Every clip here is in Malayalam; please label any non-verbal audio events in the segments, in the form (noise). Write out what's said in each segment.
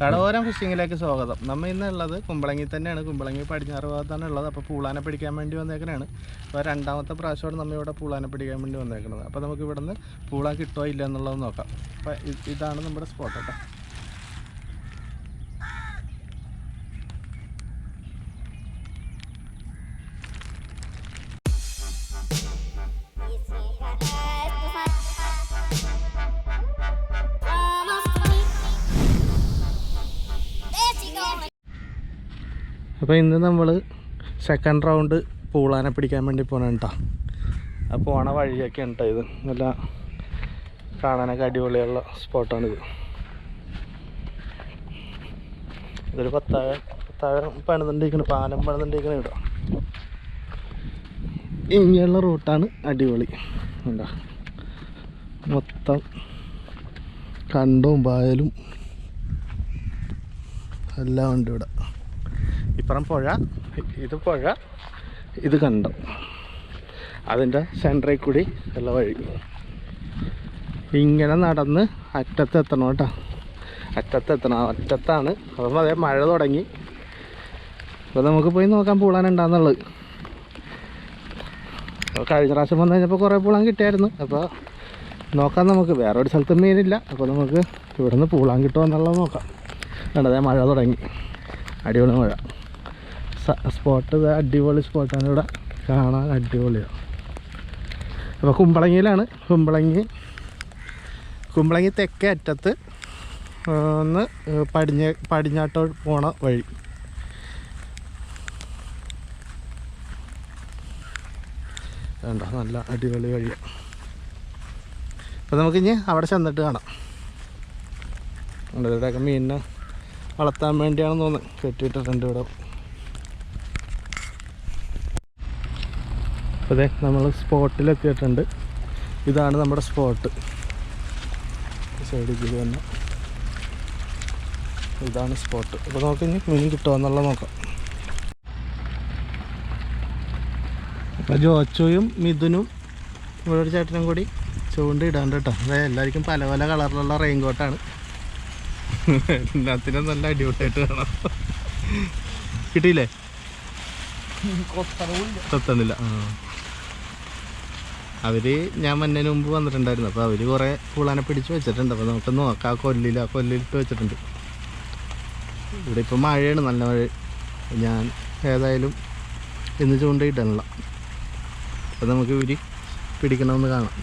കടവോരം ഫിഷിങ്ങിലേക്ക് സ്വാഗതം. നമ്മൾ ഇന്നുള്ളത് കുമ്പളങ്ങി തന്നെയാണ്. കുമ്പളങ്ങി പടിഞ്ഞാറ് ഭാഗത്താണ് ഉള്ളത്. അപ്പോൾ പൂളാനെ പിടിക്കാൻ വേണ്ടി വന്നേക്കണാണ്. അപ്പോൾ രണ്ടാമത്തെ പ്രാവശ്യമാണ് നമ്മൾ ഇവിടെ പൂളാനെ പിടിക്കാൻ വേണ്ടി വന്നേക്കുന്നത് അപ്പോൾ നമുക്ക് ഇവിടെ നിന്ന് പൂള കിട്ടുമോ ഇല്ല എന്നുള്ളത് നോക്കാം. അപ്പോൾ ഇതാണ് നമ്മുടെ സ്പോട്ട് കേട്ടോ. അപ്പോൾ ഇന്ന് നമ്മൾ സെക്കൻഡ് റൗണ്ട് പൂളാനെ പിടിക്കാൻ വേണ്ടി പോകണം കേട്ടോ ആ പോണ വഴിയൊക്കെ ഉണ്ട് ഇത്. നല്ല കാണാനൊക്കെ അടിപൊളിയുള്ള സ്പോട്ടാണിത്. ഇതൊരു പത്താഴ പത്താഴ പണിതണ്ടിരിക്കണ പാലം പണിതണ്ടിരിക്കണ കേട്ടോ ഇങ്ങനെയുള്ള റൂട്ടാണ് അടിപൊളി. എന്താ മൊത്തം കണ്ടും പായലും എല്ലാം ഉണ്ട് ഇവിടെ. ഇപ്പുറം പുഴ ഇത് പുഴ ഇത് കണ്ടം. അതിന്റെ സെന്ററിൽ കൂടി ഉള്ള വഴി. ഇങ്ങനെ നടന്ന് അറ്റത്തെത്തണം കേട്ടോ. അറ്റത്തെത്തണം അറ്റത്താണ്. അപ്പം അതേ മഴ തുടങ്ങി. അപ്പോൾ നമുക്ക് പോയി നോക്കാൻ പൂളാനുണ്ടാന്നുള്ളത് അപ്പോൾ കഴിഞ്ഞ പ്രാവശ്യം വന്നു കഴിഞ്ഞപ്പോൾ കുറേ പൂളാൻ കിട്ടിയായിരുന്നു. അപ്പോൾ നോക്കാം നമുക്ക്. വേറെ ഒരു സ്ഥലത്തും മീനില്ല. അപ്പോൾ നമുക്ക് ഇവിടുന്ന് പൂളാൻ കിട്ടുമോ എന്നുള്ളത് നോക്കാം. കണ്ടതേ മഴ തുടങ്ങി. അടിപൊളി മഴ. സ്പോട്ട് അടിപൊളി സ്പോട്ടാണ് ഇവിടെ കാണാൻ അടിപൊളിയാണ് അപ്പോൾ കുമ്പളങ്ങിയിലാണ്. കുമ്പളങ്ങി കുമ്പളങ്ങി തെക്കേ അറ്റത്ത് ഒന്ന് പടിഞ്ഞ പടിഞ്ഞാട്ടോ പോണ വഴി. വേണ്ട നല്ല അടിപൊളി വഴി. അപ്പോൾ നമുക്കിനി അവിടെ ചെന്നിട്ട് കാണാം. ഇവിടെ മീനിനെ വളർത്താൻ വേണ്ടിയാണെന്ന് തോന്നുന്നു. കെട്ടിയിട്ടിട്ടുണ്ട് ഇവിടെ. അപ്പോൾ അതെ നമ്മൾ സ്പോട്ടിലെത്തിയിട്ടുണ്ട് ഇതാണ് നമ്മുടെ സ്പോട്ട്. സൈഡിൽ തന്നെ. ഇതാണ് സ്പോട്ട്. അപ്പോൾ നമുക്ക് ഇനി മീൻ കിട്ടുമോ എന്നുള്ളത് നോക്കാം. അപ്പോൾ ജോച്ചോയും മിഥുനും ഇവിടെ ഒരു ചേട്ടനും കൂടി ചൂണ്ടിടാണ്ട് കേട്ടോ. അതെ എല്ലാവർക്കും പല പല കളറിലുള്ള റെയിൻ കോട്ടാണ് എല്ലാത്തിനും നല്ല അടിപൊളിയായിട്ട് കാണാം. കിട്ടിയില്ലേ? കൊത്തന്നില്ല ആ. അവർ ഞാൻ മന്നതിന് മുമ്പ് വന്നിട്ടുണ്ടായിരുന്നു. അപ്പോൾ അവർ കുറേ പൂളാനെ പിടിച്ച് വെച്ചിട്ടുണ്ട്. അപ്പോൾ നമുക്ക് നോക്കാം. ആ കൊല്ലിൽ ആ കൊല്ലിലിട്ട് വെച്ചിട്ടുണ്ട്. ഇവിടെ ഇപ്പോൾ മഴയാണ്. നല്ല മഴ. ഞാൻ ഏതായാലും ഇന്ന് ചൂണ്ടയിട്ടല്ല അപ്പോൾ നമുക്ക് ഇവർ പിടിക്കണമെന്ന് കാണാം.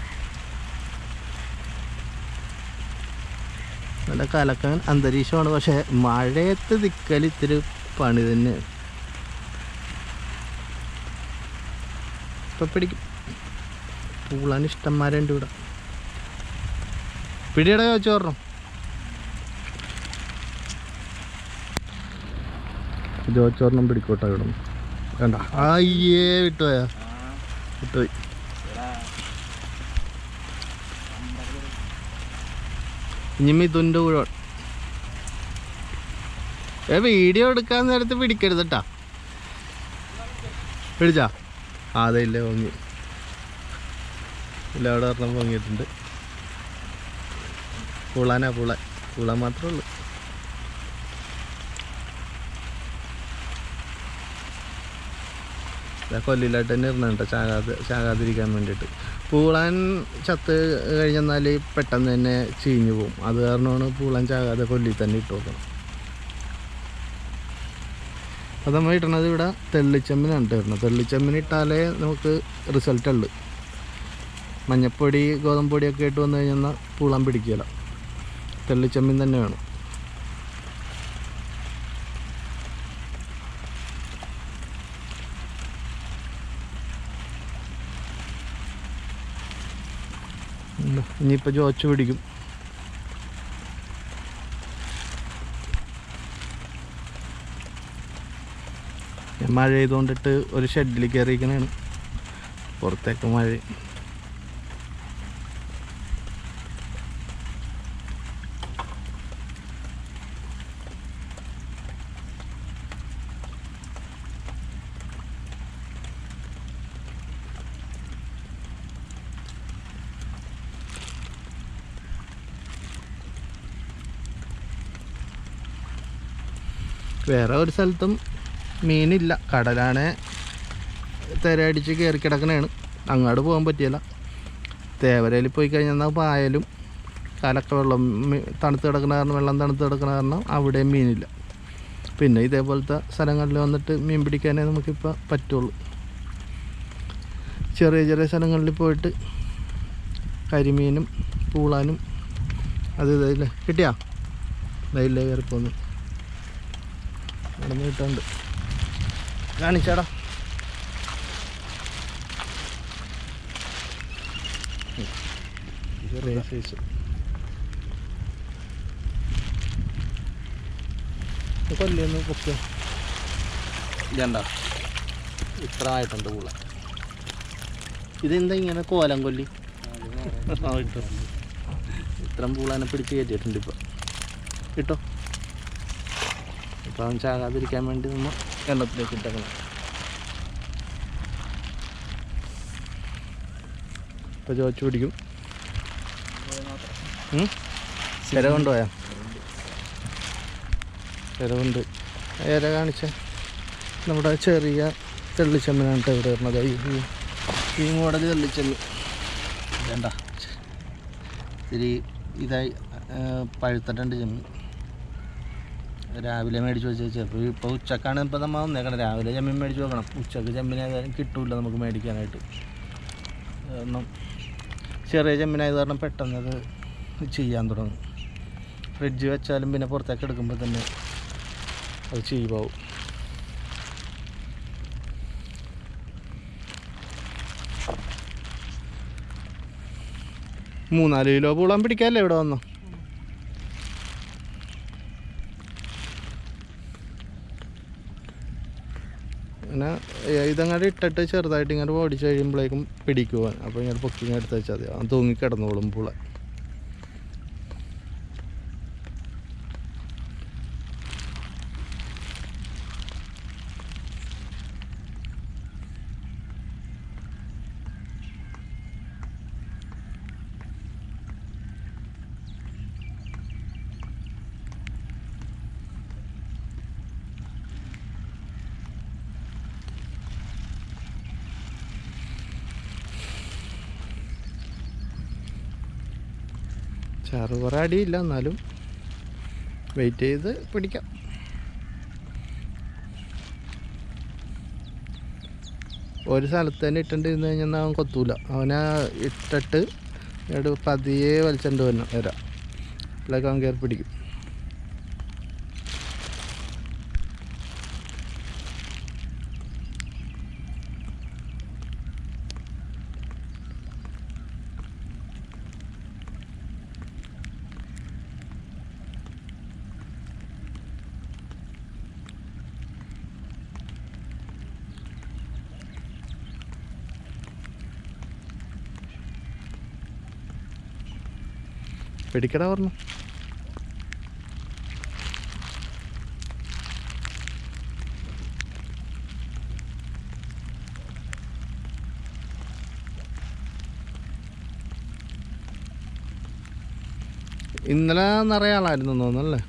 നല്ല കലക്കാൻ അന്തരീക്ഷമാണ്. പക്ഷേ മഴയത്ത് നിൽക്കൽ ഇത്തിരി പണി തന്നെ ഇപ്പം പിടിക്കും. പൂളാൻ ഇഷ്ടന്മാരുണ്ട് ഇവിടെ പിടിയുടെ ചോദിച്ചു പറഞ്ഞു ചോദിച്ചോറിനും പിടിക്കോട്ടെ ഇവിടെ വേണ്ട. അയ്യേ വിട്ടുപോയാ. വിട്ടുപോയി. ഇനി മിഥുന്റെ കൂടെ ഏ വീഡിയോ എടുക്കാൻ നേരത്ത് പിടിക്കരുത് കേട്ടാ പിടിച്ചാ? അതെ ഇല്ലേ പൊങ്ങി ഇല്ല അവിടെ ഒരെണ്ണം പൊങ്ങിയിട്ടുണ്ട്. പുളാനാ പുള. പുള മാത്രമേ ഉള്ളൂ. കൊല്ലിലായിട്ട് തന്നെ ഇരുന്നുണ്ട് ചാകാതെ ചാകാതിരിക്കാൻ വേണ്ടിയിട്ട്. പൂളാൻ ചത്ത് കഴിഞ്ഞെന്നാൽ പെട്ടെന്ന് തന്നെ ചീഞ്ഞു പോകും അത് കാരണമാണ് പൂളാൻ ചാകാതെ കൊല്ലി തന്നെ ഇട്ട് നോക്കണം അത് നമ്മൾ ഇടണത് ഇവിടെ തെള്ളിച്ചമ്മിനാണ് ഇട്ടിരുന്നത് തെള്ളിച്ചമ്മിന് ഇട്ടാലേ നമുക്ക് റിസൾട്ട് ഉള്ളു. മഞ്ഞപ്പൊടി ഗോതമ്പൊടിയൊക്കെ ഇട്ട് വന്നു കഴിഞ്ഞാൽ പൂളാൻ പിടിക്കില്ല തെള്ളിച്ചമ്മിൻ തന്നെ വേണം. ഇനിയിപ്പോൾ ചോച്ച് പിടിക്കും. മഴ ചെയ്തുകൊണ്ടിട്ട് ഒരു ഷെഡിൽ കയറിയിരിക്കണേണ് പുറത്തേക്ക് മഴ. വേറെ ഒരു സ്ഥലത്തും മീനില്ല. കടലാണ് തിരയടിച്ച് കയറി കിടക്കണേണ്. അങ്ങോട്ട് പോകാൻ പറ്റിയല്ല. തേവരയിൽ പോയി കഴിഞ്ഞാൽ പായലും കാലൊക്കെ വെള്ളം തണുത്ത് കിടക്കണ കാരണം വെള്ളം തണുത്ത് കിടക്കണ കാരണം അവിടെയും മീനില്ല. പിന്നെ ഇതേപോലത്തെ സ്ഥലങ്ങളിൽ വന്നിട്ട് മീൻ പിടിക്കാനേ നമുക്കിപ്പോൾ പറ്റുള്ളൂ. ചെറിയ ചെറിയ സ്ഥലങ്ങളിൽ പോയിട്ട് കരിമീനും പൂളാനും അത് ഇതല്ലേ കിട്ടിയാ? ഇതല്ലേ കയറി പോന്നു നടന്ന് കിട്ടുന്നുണ്ട് കാണിച്ചാടാ സൈസ് കൊല്ലൊന്ന് പൊക്കുക ഇതണ്ട ഇത്ര ആയിട്ടുണ്ട് പൂള ഇതെന്താ ഇങ്ങനെ കോലം കൊല്ലി? ഇത്രയും പൂളാനെ പിടിച്ച് കയറ്റിയിട്ടുണ്ട് ഇപ്പം. കിട്ടോ? അവൻ ചാകാതിരിക്കാൻ വേണ്ടി നമ്മൾ വെള്ളത്തിലേക്ക് ഇട്ടേക്കണം. ഇപ്പോൾ ചോദിച്ചു പിടിക്കും? ഇര കൊണ്ടുപോയാ? ഇര കൊണ്ട്. ഇര കാണിച്ച. നമ്മുടെ ചെറിയ തെള്ളിച്ചമ്മനാണ് ഇവിടെ വരുന്നത്. ഈ മോഡൽ തെള്ളിച്ചമ്മി വേണ്ട ഇത്തിരി ഇതായി പഴുത്തട്ടുണ്ട് പഴുത്തിട്ടുണ്ട് ചെമ്മി. രാവിലെ മേടിച്ച് വെച്ച് ചിലപ്പോൾ ഇപ്പോൾ ഉച്ചക്കാണ് ഇപ്പോൾ നമ്മൾ വന്നേക്കണം രാവിലെ ചെമ്മീൻ മേടിച്ച് വെക്കണം. ഉച്ചയ്ക്ക് ചെമ്മിനെ കിട്ടില്ല നമുക്ക് മേടിക്കാനായിട്ട്. കാരണം ചെറിയ ചെമ്മിനായത് കാരണം പെട്ടെന്ന് അത് ചെയ്യാൻ തുടങ്ങും. ഫ്രിഡ്ജ് വെച്ചാലും പിന്നെ പുറത്തേക്ക് എടുക്കുമ്പോൾ തന്നെ അത് ചീവാവും. മൂന്നാൽ കിലോ പൂളാൻ പിടിക്കാല്ലേ ഇവിടെ വന്നു പിന്നെ ഏ, ഇതങ്ങോട്ട് ഇട്ടിട്ട് ചെറുതായിട്ട് ഇങ്ങനെ ഓടിച്ച് കഴിയുമ്പോഴേക്കും പിടിക്കുവാൻ അപ്പോൾ ഇങ്ങനെ പൊക്കി ഇങ്ങനെ എടുത്ത് വെച്ചാൽ മതി. അവൻ തൂങ്ങി കിടന്നോളും പൂള. ചാറ് കുറേ അടിയില്ല എന്നാലും വെയിറ്റ് ചെയ്ത് പിടിക്കാം. ഒരു സ്ഥലത്ത് തന്നെ ഇട്ടിട്ടിരുന്ന് കഴിഞ്ഞാൽ അവൻ കൊത്തൂല. അവനെ ഇട്ടിട്ട് പതിയെ വലിച്ചോണ്ട് വരണം വരാം. അപ്പോഴേക്കും അവൻ കയറി പിടിക്കും. പിടിക്കടാ പറഞ്ഞു. ഇന്നലെ നിറയെ ആളായിരുന്നു തോന്നുന്നല്ലേ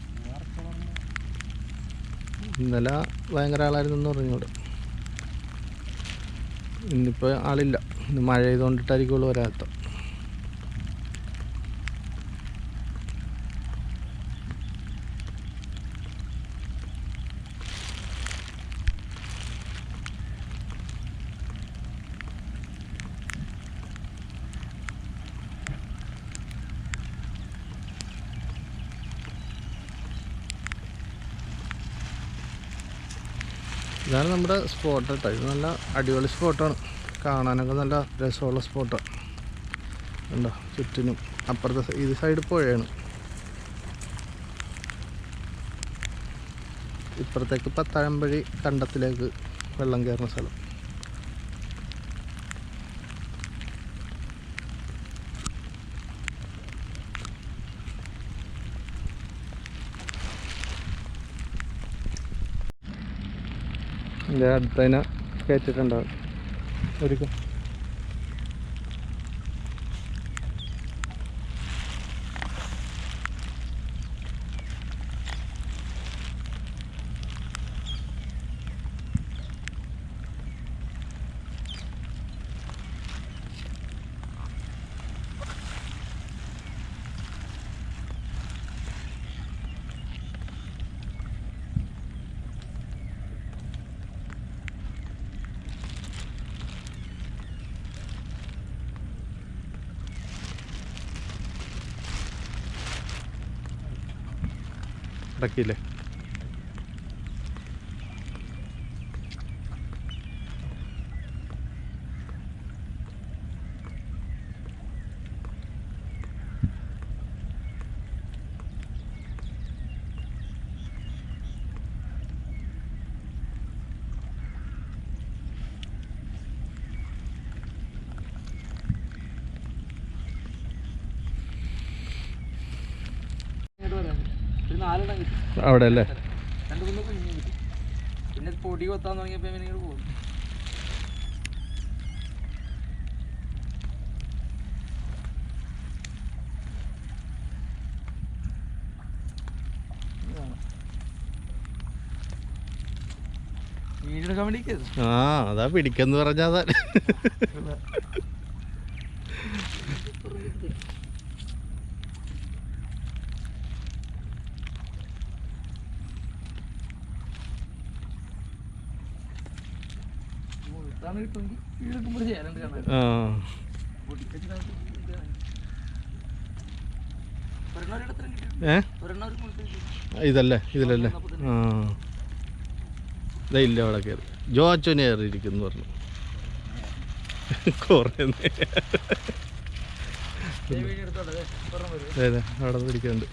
ഇന്നലെ ഭയങ്കര ആളായിരുന്നു പറഞ്ഞോട് ഇന്നിപ്പോൾ ആളില്ല. ഇന്ന് മഴ ചെയ്തുകൊണ്ടിട്ടായിരിക്കുള്ളൂ വരാത്ത ഇതാണ് നമ്മുടെ സ്പോട്ട് കേട്ടോ ഇത് നല്ല അടിപൊളി സ്പോട്ടാണ് കാണാനൊക്കെ നല്ല രസമുള്ള സ്പോട്ടാണ് ഉണ്ടോ ചുറ്റിനും അപ്പുറത്തെ ഇത് സൈഡ് പുഴയാണ്. ഇപ്പുറത്തേക്ക് പത്താഴമ്പഴി കണ്ടത്തിലേക്ക് വെള്ളം കയറുന്ന സ്ഥലം. അടുത്തതിനെ കയറ്റിട്ടുണ്ടാവും ഒരുക്കും Aquí le... അവിടെ അല്ലേ പിന്നെ പൊടി കൊത്താൻ തുടങ്ങിയപ്പോ പോകും ആ അതാ പിടിക്കെന്ന് പറഞ്ഞാ അതാ മുഴുത്താണ് കിട്ടുമെങ്കിൽ വീടെടുക്കുമ്പോൾ ചേരണ്ട് കാണാൻ ആ പൊടിക്കച്ചിട്ട് ഒരെണ്ണം ഒരിടത്തും കിട്ടി ഏ? ഇതല്ലേ ഇതിലല്ലേ? ആ. ഇല്ല അവിടെ കയറി. ജോ അച്ഛനെ കയറിയിരിക്കുന്നു പറഞ്ഞു. കുറേ അതെ അവിടെ പിടിക്കുന്നുണ്ട്.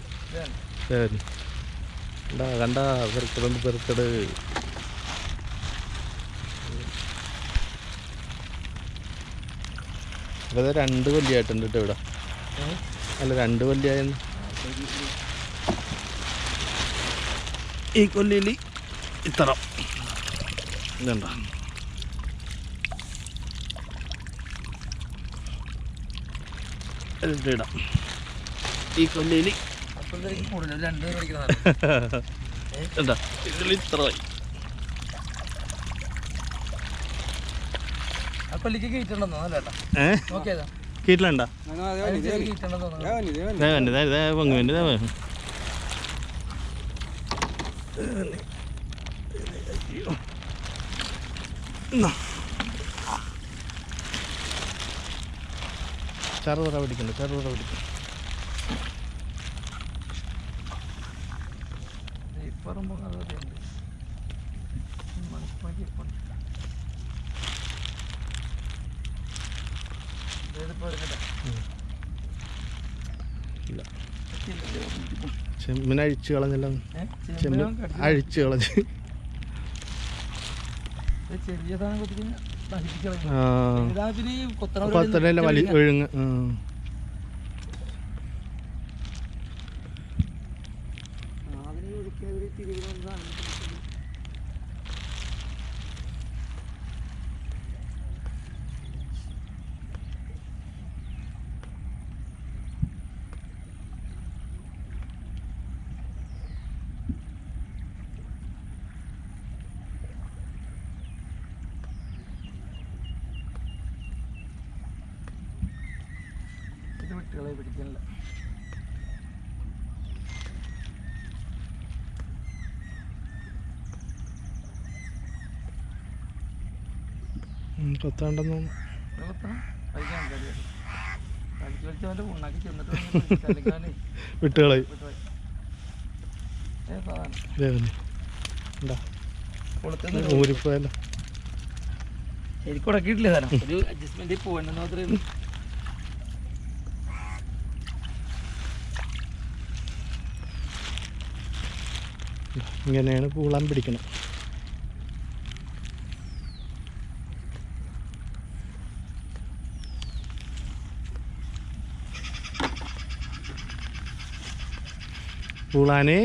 കണ്ടാ പെറുക്കടന്ന് പെറുക്കട് ഇത് രണ്ട് കൊല്ലിയായിട്ടുണ്ട് കേട്ടോ ഇവിടെ? അല്ല രണ്ട് കൊല്ലിയായെന്ന് ഈ കൊല്ലിയിൽ ഇത്ര ഇതുണ്ടോ? ഇടാം. ഈ കൊല്ലിയിൽ രണ്ട് പേര് (laughs) കളിക്കുന്നതാണ് എന്താ ഇതിൽ ഇത്രയായി ആ പള്ളിക്ക് കയറ്റുണ്ടെന്നോ അല്ല ഏട്ടാ ഏ നോക്കിയതാ കീട്ടിലുണ്ടോ കയറ്റുണ്ടെന്നോ ദേവന്റെ ദേ പൊങ്ങുവിന്റെ ദേവ ചെറുതറ പിടിക്കണ്ട ചെറുതറ പിടിക്കണ്ട. ഇപ്പറും പോകുന്നത് ഇല്ല ചെമ്മിനെ അഴിച്ചു കളഞ്ഞല്ലോ ചെമ്മീൻ അഴിച്ചു കളഞ്ഞ് കൊത്തനല്ല വലി ഒഴുങ്ങ് തിരുവനന്തപുരം ചെന്നിട്ട് കളിക്കാനേ വിട്ടുകളായി. ശരിക്കും ഉടക്കിയിട്ടില്ല സാധനം. ഒരു അഡ്ജസ്റ്റ്മെന്റ് പോകണ്ടെന്ന് മാത്രമേ ഉള്ളൂ ഇങ്ങനെയാണ് പൂളാൻ പിടിക്കണം പൂളാന്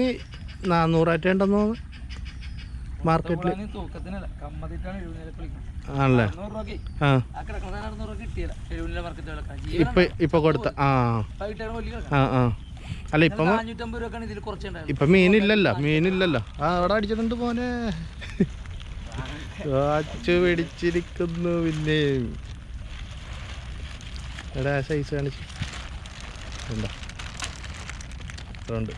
നാന്നൂറായിട്ടുണ്ടെന്ന് മാർക്കറ്റിൽ ആണല്ലേ? ആ. ഇപ്പൊ ഇപ്പൊ കൊടുത്ത ആ. ആ ആ. അല്ല ഇപ്പം അഞ്ഞൂറ്റമ്പത് രൂപക്കാണ് ഇതിൽ കുറച്ചുണ്ടായിരുന്നു ഇപ്പൊ മീനില്ലല്ലോ മീനില്ലല്ലോ. ആ അവിടെ അടിച്ചിട്ടുണ്ട് മോനെ. (laughs) കാച്ചു പിടിച്ചിരിക്കുന്നു പിന്നെ. എടാ സൈസ് കാണിച്ചു. ഉണ്ടോ ഉണ്ടാ?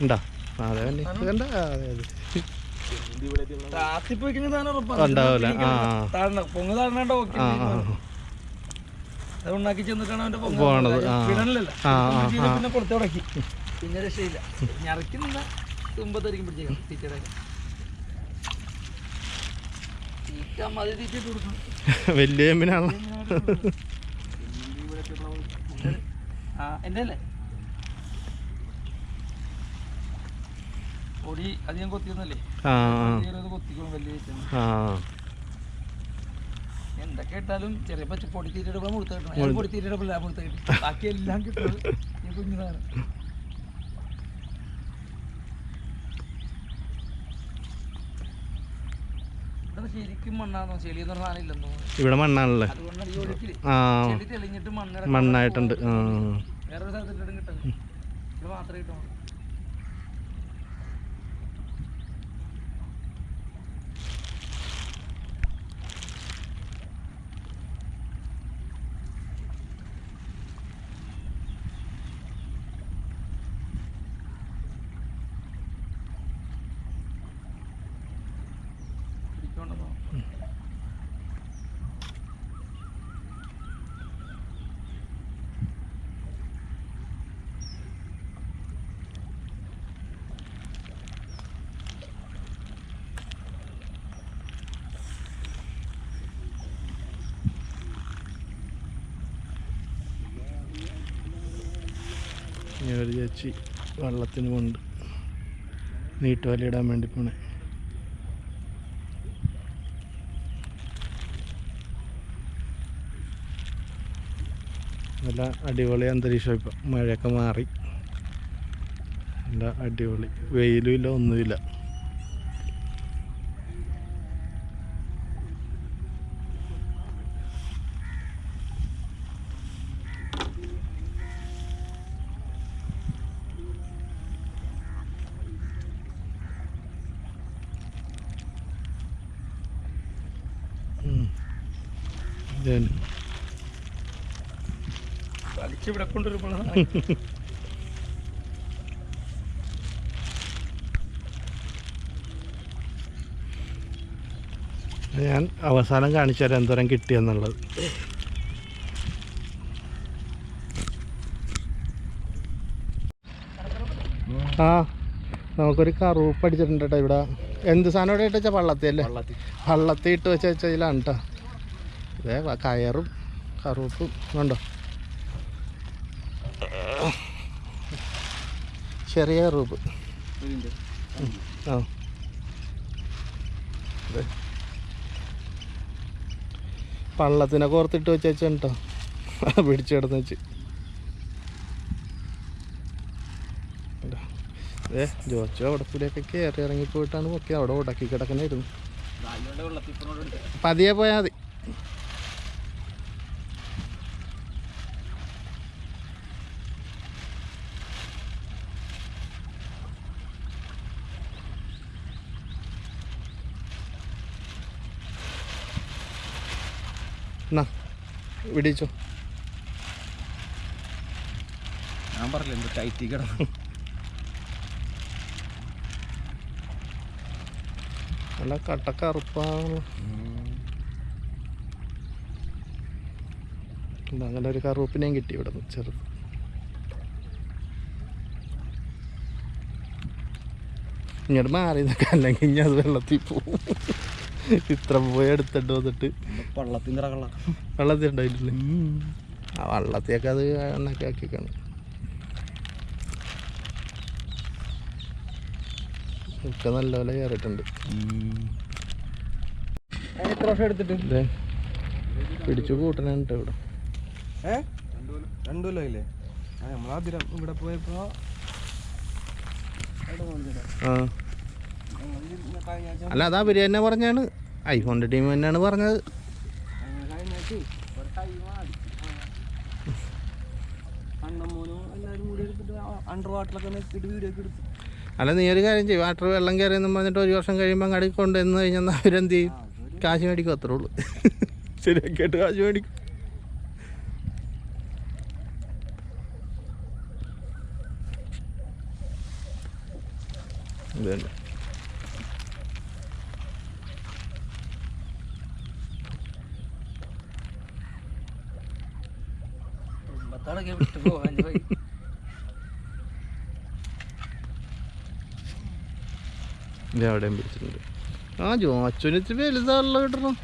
ഉണ്ടോ അതെ കണ്ട? അതെ അതെ. താത്തിപ്പോയിക്കുന്ന സാധനം ഉറപ്പാണ്. ഉണ്ടാവൂല ആ. പൊങ്ങ്. അത് ഉണ്ടാക്കി ചെന്നിട്ടാണ് അവന്റെ പൊങ്ങ പോണത്. പിന്നെ രക്ഷയില്ല. (laughs) തുമ്പത്തായിരിക്കും പിടിച്ചേക്കാം വലിയ എമ്മിനാണ്? ആ അല്ലേ? പൊടി അധികം കൊത്തിയൊന്നല്ലേ കൊത്തിക്കോളും വലിയ എന്തൊക്കെ ഇട്ടാലും ചെറിയ പച്ച പൊടി തീറ്റയുടെ മുഴുത്ത കിട്ടണം. ഞാൻ പൊടി തീറ്റയുടെ മുഴുത്ത കിട്ടും. ബാക്കി എല്ലാം കിട്ടുന്നത് ഈ കുഞ്ഞിതാണ് ഇവിടെ മണ്ണാണല്ലേ? ആ. മണ്ണായിട്ടുണ്ട്. ആ. വേറൊരു സ്ഥലത്തിട്ടും കിട്ടുന്നത് ഇവിടെ മാത്രമേ കിട്ടുള്ളൂ ഒരു ചേച്ചി വെള്ളത്തിന് കൊണ്ട് നീട്ടുവലയിടാൻ വേണ്ടി പോണേ. നല്ല അടിപൊളി അന്തരീക്ഷം ഇപ്പം മഴയൊക്കെ മാറി. നല്ല അടിപൊളി. വെയിലും ഇല്ല ഒന്നുമില്ല ഉം. ഇവിടെ കൊണ്ടുവരുമ്പോഴാണ്. ഞാൻ അവസാനം കാണിച്ചു തരാം എന്തോരം കിട്ടിയെന്നുള്ളത് ആ നമുക്കൊരു കറുപ്പ് അടിച്ചിട്ടുണ്ട് കേട്ടോ ഇവിടെ. എന്ത് സാധനം ഇവിടെ ഇട്ട് വെച്ചാൽ വള്ളത്തി അല്ലേ? വള്ളത്തി. ഇട്ട് വെച്ച വെച്ചതിലാണ് കേട്ടോ ഇതേ കയറും കറുപ്പും ഉണ്ടോ ചെറിയ റൂബ്. ആ. പള്ളത്തിനെ കോർത്തിട്ട് വെച്ച് വെച്ചോ പിടിച്ചു കിടന്ന് വെച്ച്. ഏ ജോച്ചോ അവിടെ കൂടിയൊക്കെ കയറി ഇറങ്ങി പോയിട്ടാണ് പൊക്കി അവിടെ ഉടക്കി കിടക്കണായിരുന്നു പതിയെ പോയാൽ മതി. പിടിച്ചോ. ഞാൻ പറഞ്ഞില്ല എന്ത് ടൈറ്റി കിടന്നു. നല്ല കട്ടക്കറുപ്പാണ് ഇതാ, അങ്ങനെ ഒരു കറുപ്പിനെയും കിട്ടി ഇവിടെ നിന്ന് ചെറുത്. ഇങ്ങോട്ട് മാറി നിൽക്കാൻ അല്ലെങ്കിൽ ഇനി അത് വെള്ളത്തിൽ പോവും ഇത്ര പോയി എടുത്തിട്ട് വന്നിട്ട്. വള്ളത്തിന്റെ ഇറകള വെള്ളത്തിൽ ഉണ്ടായിട്ടില്ലേ ആ വള്ളത്തിയൊക്കെ അത് എണ്ണൊക്കെ ആക്കിക്കാണ്. ഒക്കെ നല്ലപോലെ കയറിയിട്ടുണ്ട്. എത്ര വർഷം എടുത്തിട്ട്? പിടിച്ചു കൂട്ടണുണ്ട് ഇവിടെ. ഏ രണ്ടു കൊല്ലം ഇല്ലേ ആ നമ്മളാദ്യം ഇവിടെ പോയപ്പോ ആ. അല്ല അതാ ഇവർ തന്നെ പറഞ്ഞാണ്. ഐഫോണിന്റെ ടീം തന്നെയാണ് പറഞ്ഞത്. അല്ല നീ ഒരു കാര്യം ചെയ്യും. വാട്ടർ വെള്ളം കയറിയെന്നും പറഞ്ഞിട്ട് ഒരു വർഷം കഴിയുമ്പോൾ അങ്ങോട്ട് കൊണ്ടുവന്ന് കഴിഞ്ഞാൽ അവരെന്ത് ചെയ്യും? കാശ് മേടിക്കും അത്രേ ഉള്ളൂ. ശരിയാക്കിയിട്ട് കാശ് മേടിക്കും. ഇതന്നെ പത്താളൊക്കെ വിട്ടു പോകാൻ പോയി ഇത് എവിടെയും പിടിച്ചിട്ടുണ്ട്. ആ ജോച്ചുനിച്ച് വലുതാണല്ലോ കിട്ടണം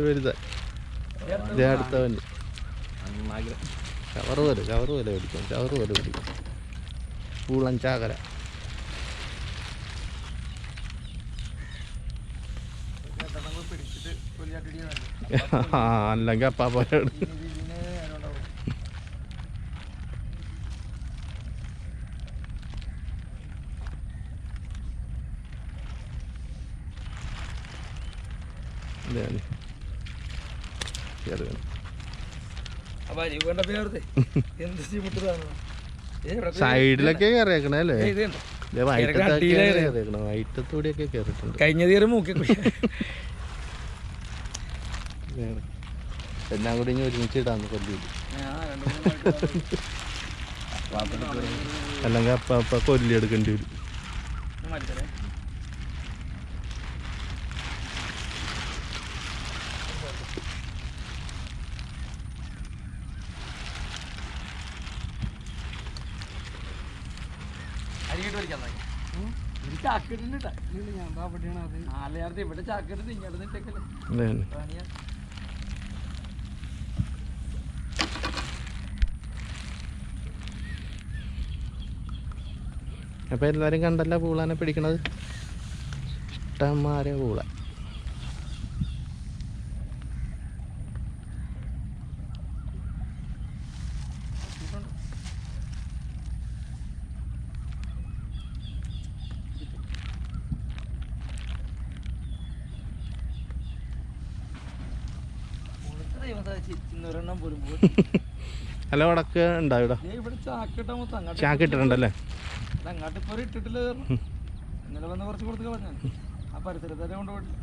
വലുതാ ഇത് കവർ പോലെ കവർ പോലെ പിടിക്കും കവർ പോലെ പിടിക്കും. പൂളൻ ചാകര. (laughs) അല്ലെങ്കിൽ അപ്പാ പോലെ ചെറുതാണ് അപ്പൊ അരി വേണ്ട പേർത്തെ എന്ത് ചീമുട്ടതാണ് സൈഡിലൊക്കെ കയറിയേക്കണല്ലേ? കയറിയിട്ടുണ്ട്. കഴിഞ്ഞ തീരെ മൂക്കി. എല്ലാം കൂടി ഇനി ഒരുമിച്ച് ഇടാന്ന് അല്ലെങ്കിൽ അപ്പ അപ്പ കൊല്ലി എടുക്കേണ്ടി വരും ഇവിടെ ചാക്കിട്ട് ഇങ്ങോട്ട് നിട്ടേക്കല്ലേ അതെ പണിയാ അപ്പൊ എല്ലാരും കണ്ടല്ല പൂളാനെ പിടിക്കണത്? ഇഷ്ടംമാരെ പൂള ചിന്നൊരെണ്ണം പോലും അല്ല വടക്ക് ഉണ്ടാവിടാ ചാക്ക് ഇട്ടിട്ടുണ്ടല്ലേ? അങ്ങോട്ട് ഇട്ടിട്ടില്ല ഇന്നലെ വന്ന് കുറച്ച് കൊടുത്ത് കളഞ്ഞു. ആ പരിസരത്ത് തന്നെ കൊണ്ടുപോയിട്ടില്ല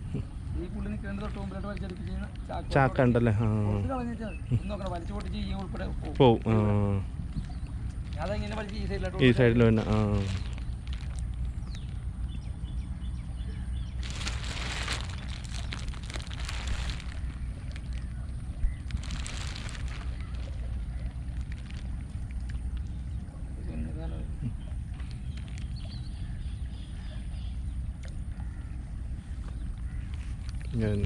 ഈ പുള്ളി നിൽക്കേണ്ട തൊട്ട് മുമ്പിലോട്ട് വലിച്ചടിപ്പിച്ച് ചാക്ക് ചാക്ക ഉണ്ടല്ലേ ആ. കൊടുത്ത് കളഞ്ഞേച്ചാൽ നോക്കണം വലിച്ചു പൊട്ടിച്ച് ഈ ഉൾപ്പെടെ പോകും പോവും. ആ അതെങ്ങനെ വലിച്ച് ഈ സൈഡിലോട്ട് ഈ സൈഡിൽ തന്നെ ആ പിന്നെ ഇതാണ് ഞാൻ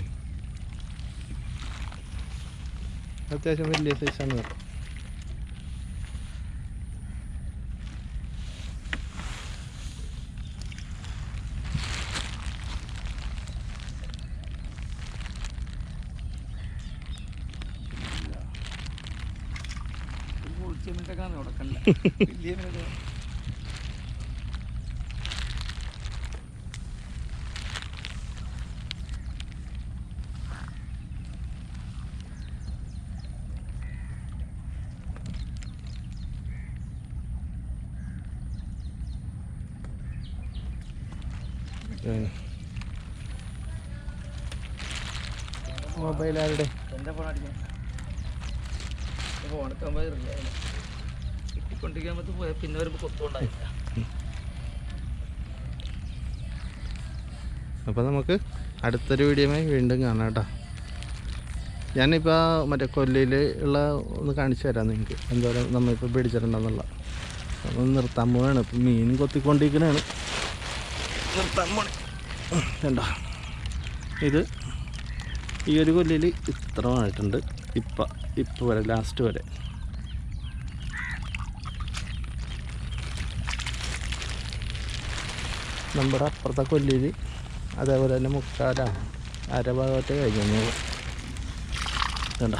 അത്യാവശ്യം വലിയ സൈസാണ് കേട്ടോ ഉടക്കല്ല വലിയ മൊബൈൽ ആരുടെ? എന്റെ ഫോൺ അടിക്കാൻ ഫോൺ എടുക്കാൻ പോയി കിട്ടിക്കൊണ്ടിരിക്കാൻ പറ്റി പോയാൽ പിന്നെ വരുമ്പോൾ കൊത്തുകൊണ്ടായില്ല അപ്പോൾ നമുക്ക് അടുത്തൊരു വീഡിയോമായി വീണ്ടും കാണാം കേട്ടോ. ഞാനിപ്പോൾ മറ്റേ കൊല്ലയിൽ ഉള്ള ഒന്ന് കാണിച്ചു തരാം നിങ്ങൾക്ക്. എന്തോരം നമ്മളിപ്പോൾ പിടിച്ചിട്ടുണ്ടെന്നുള്ള. ഒന്ന് നിർത്താൻ പോവാണ്. ഇപ്പം മീൻ കൊത്തിക്കൊണ്ടിരിക്കണതാണ്. നിർത്താൻ പോണേ കണ്ടോ? ഇത് ഈ ഒരു കൊല്ലിൽ ഇത്രമായിട്ടുണ്ട്. ഇപ്പം ഇപ്പം വരെ ലാസ്റ്റ് വരെ. നമ്മുടെ അപ്പുറത്തെ കൊല്ലിൽ അതേപോലെ തന്നെ മുക്കാലാണ്. അരഭാഗത്തെ കഴിഞ്ഞു വേണ്ട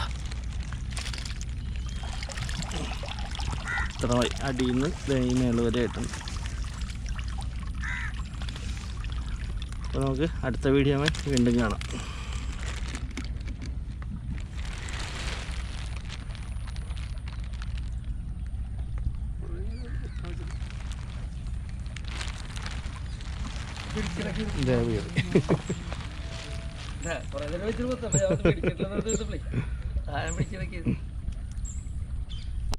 ഇത്ര അടിയിൽ നിന്ന് മേൾ വരെ ആയിട്ടുണ്ട്. അപ്പോൾ നമുക്ക് അടുത്ത വീഡിയോ വീണ്ടും കാണാം. കുറേ നേരം വെച്ചിട്ട് പോകാം